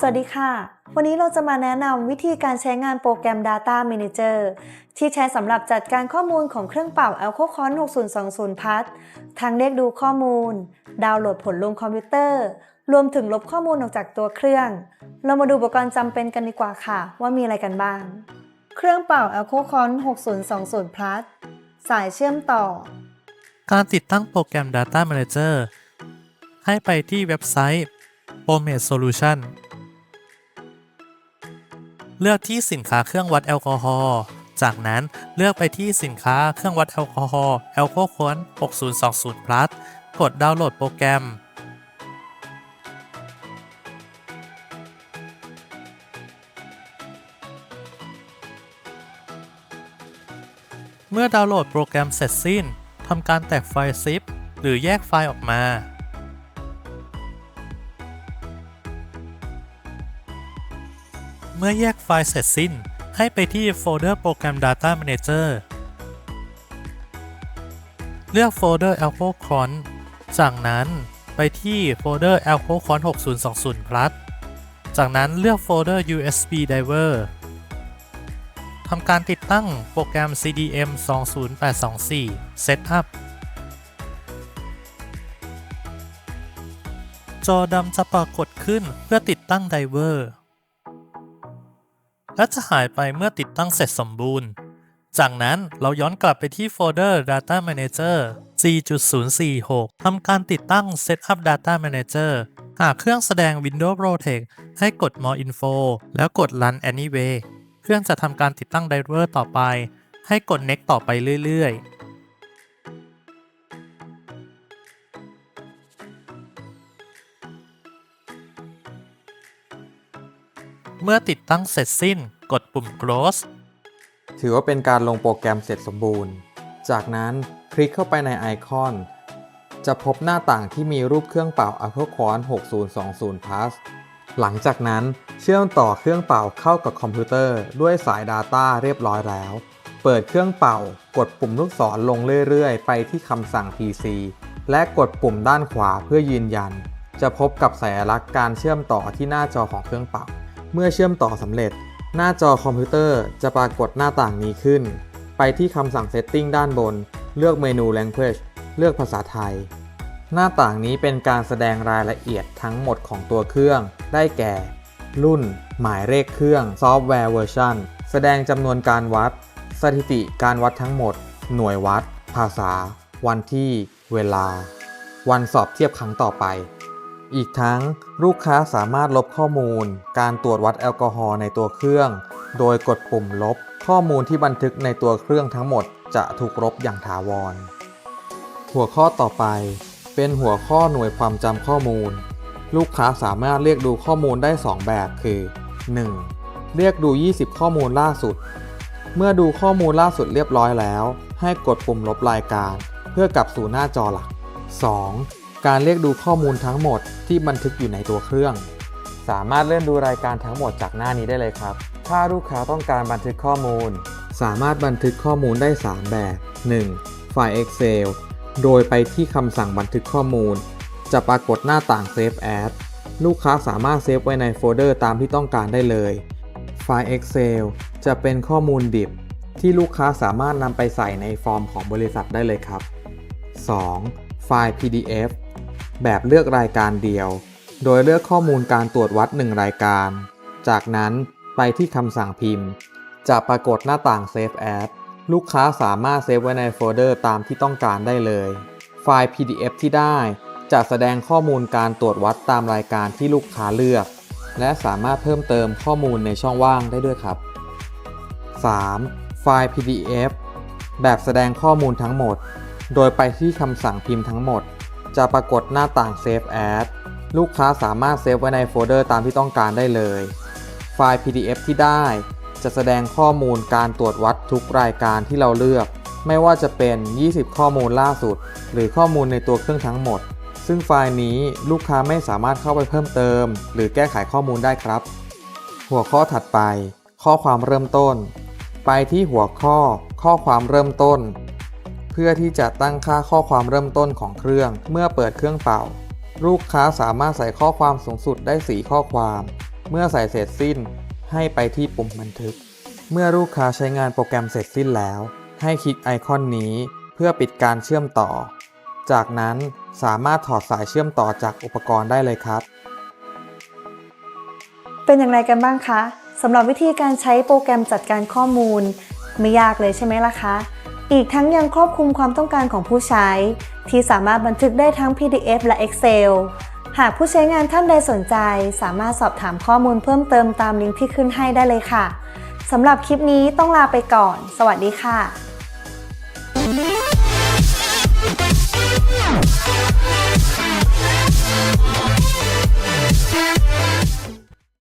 สวัสดีค่ะ วันนี้เราจะมาแนะนำวิธีการใช้งานโปรแกรม Data Manager ที่ใช้สำหรับจัดการข้อมูลของเครื่องเป่า a l c o c o n 6020 พัททั้งเรียกดูข้อมูล ดาวน์โหลดผลลงคอมพิวเตอร์ รวมถึงลบข้อมูลออกจากตัวเครื่อง เรามาดูอุปกรณ์จำเป็นกันดีกว่าค่ะ ว่ามีอะไรกันบ้าง เครื่องเป่า a l c o c o n 6020 Plus สายเชื่อมต่อ การติดตั้งโปรแกรม Data Manager ให้ไปที่เว็บไซต์ Promate Solution เลือกที่สินค้าเครื่องวัดแอลกอฮอล์จากนั้นเลือกไปที่สินค้าเครื่องวัดแอลกอฮอล์ a l c o c o n 6020 Plus กดดาวน์โหลดโปรแกรม เมื่อดาวน์โหลดโปรแกรมเสร็จสิ้นทำการแตกไฟล์ zip หรือแยกไฟล์ออกมา เมื่อแยกไฟล์เสร็จสิ้น ให้ไปที่โฟลเดอร์โปรแกรม Data Manager เลือกโฟลเดอร์ AlcoCron จากนั้นไปที่โฟลเดอร์ AlcoCron 6020 Plus จากนั้นเลือกโฟลเดอร์ USB Driver ทำการติดตั้งโปรแกรม CDM 20824 Setup จอดำจะปรากฏขึ้นเพื่อติดตั้งไดเวอร์ และจะหายไปเมื่อติดตั้งเสร็จสมบูรณ์ จากนั้นเราย้อนกลับไปที่โฟลเดอร์ Data Manager 4.046 ทำการติดตั้ง Setup Data Manager หากเครื่องแสดง Windows Protect ให้กด More Info แล้วกด Run Anyway เครื่องจะทำการติดตั้งไดเวอร์ต่อไป ให้กด Next ต่อไปเรื่อยๆเมื่อติดตั้งเสร็จสิ้น กดปุ่ม Close ถือว่าเป็นการลงโปรแกรมเสร็จสมบูรณ์ จากนั้นคลิกเข้าไปในไอคอน จะพบหน้าต่างที่มีรูปเครื่องเป่า Apple Quant 6020 Plus หลังจากนั้นเชื่อมต่อเครื่องเป่าเข้ากับคอมพิวเตอร์ด้วยสาย Data เรียบร้อยแล้ว เปิดเครื่องเป่ากดปุ่มลูกศรลงเรื่อยๆ ไปที่คำสั่ง PC และกดปุ่มด้านขวาเพื่อยืนยัน จะพบกับสัญลักษณ์การเชื่อมต่อที่หน้าจอของเครื่องเป่า เมื่อเชื่อมต่อสำเร็จ หน้าจอคอมพิวเตอร์จะปรากฏหน้าต่างนี้ขึ้น ไปที่คำสั่ง Setting ด้านบน เลือกเมนู Language เลือกภาษาไทย หน้าต่างนี้เป็นการแสดงรายละเอียดทั้งหมดของตัวเครื่อง ได้แก่ รุ่น หมายเลขเครื่อง ซอฟต์แวร์เวอร์ชันแสดงจำนวนการวัด สถิติการวัดทั้งหมด หน่วยวัด ภาษา วันที่ เวลา วันสอบเทียบครั้งต่อไป อีกทั้งลูกค้าสามารถลบข้อมูล การตรวจวัดแอลกอฮอล์ในตัวเครื่อง โดยกดปุ่มลบ ข้อมูลที่บันทึกในตัวเครื่องทั้งหมดจะถูกลบอย่างถาวร หัวข้อต่อไป เป็นหัวข้อหน่วยความจำข้อมูล ลูกค้าสามารถเรียกดูข้อมูลได้ 2 แบบคือ 1. เรียกดู 20 ข้อมูลล่าสุด เมื่อดูข้อมูลล่าสุดเรียบร้อยแล้ว ให้กดปุ่มลบรายการ เพื่อกลับสู่หน้าจอหลัก 2. การเรียกดูข้อมูลทั้งหมดที่บันทึกอยู่ในตัวเครื่อง สามารถเลื่อนดูรายการทั้งหมดจากหน้านี้ได้เลยครับ ถ้าลูกค้าต้องการบันทึกข้อมูล สามารถบันทึกข้อมูลได้ 3 แบบ 1. ไฟล์ Excel โดยไปที่คำสั่งบันทึกข้อมูล จะปรากฏหน้าต่าง Save As ลูกค้าสามารถเซฟไว้ในโฟลเดอร์ตามที่ต้องการได้เลย ไฟล์ Excel จะเป็นข้อมูลดิบ ที่ลูกค้าสามารถนำไปใส่ในฟอร์มของบริษัทได้เลยครับ 2. ไฟล์ PDF แบบเลือกรายการเดียว โดยเลือกข้อมูลการตรวจวัด 1 รายการ จากนั้นไปที่คำสั่งพิมพ์ จะปรากฏหน้าต่าง Save As ลูกค้าสามารถเซฟไว้ในโฟลเดอร์ตามที่ต้องการได้เลย ไฟล์ PDF ที่ได้จะแสดงข้อมูลการตรวจวัดตามรายการที่ลูกค้าเลือก และสามารถเพิ่มเติมข้อมูลในช่องว่างได้ด้วยครับ 3. ไฟล์ PDF แบบแสดงข้อมูลทั้งหมด โดยไปที่คำสั่งพิมพ์ทั้งหมด จะปรากฏหน้าต่าง Save As ลูกค้าสามารถเซฟไว้ในโฟลเดอร์ตามที่ต้องการได้เลย ไฟล์ PDF ที่ได้ จะแสดงข้อมูลการตรวจวัดทุกรายการที่เราเลือก ไม่ว่าจะเป็น 20 ข้อมูลล่าสุด หรือข้อมูลในตัวเครื่องทั้งหมด ซึ่งไฟล์นี้ลูกค้าไม่สามารถเข้าไปเพิ่มเติม หรือแก้ไขข้อมูลได้ครับ หัวข้อถัดไป ข้อความเริ่มต้น ไปที่หัวข้อ ข้อความเริ่มต้น พื่อที่จะตั้งค่าข้อความเริ่มต้นของเครื่อง เมื่อเปิดเครื่องเป่า ลูกค้าสามารถใส่ข้อความสูงสุดได้ 4 ข้อความ เมื่อใส่เสร็จสิ้น ให้ไปที่ปุ่มบันทึก เมื่อลูกค้าใช้งานโปรแกรมเสร็จสิ้นแล้ว ให้คลิกไอคอนนี้ เพื่อปิดการเชื่อมต่อ จากนั้นสามารถถอดสายเชื่อมต่อจากอุปกรณ์ได้เลยครับ เป็นอย่างไรกันบ้างคะสำหรับวิธีการใช้โปรแกรมจัดการข้อมูล ไม่ยากเลยใช่ไหมล่ะคะ อีกทั้งยังครอบคลุมความต้องการของผู้ใช้ ที่สามารถบันทึกได้ทั้ง PDF และ Excel หากผู้ใช้งานท่านใดสนใจ สามารถสอบถามข้อมูลเพิ่มเติมตามลิงก์ที่ขึ้นให้ได้เลยค่ะสำหรับคลิปนี้ต้องลาไปก่อน สวัสดีค่ะ Thank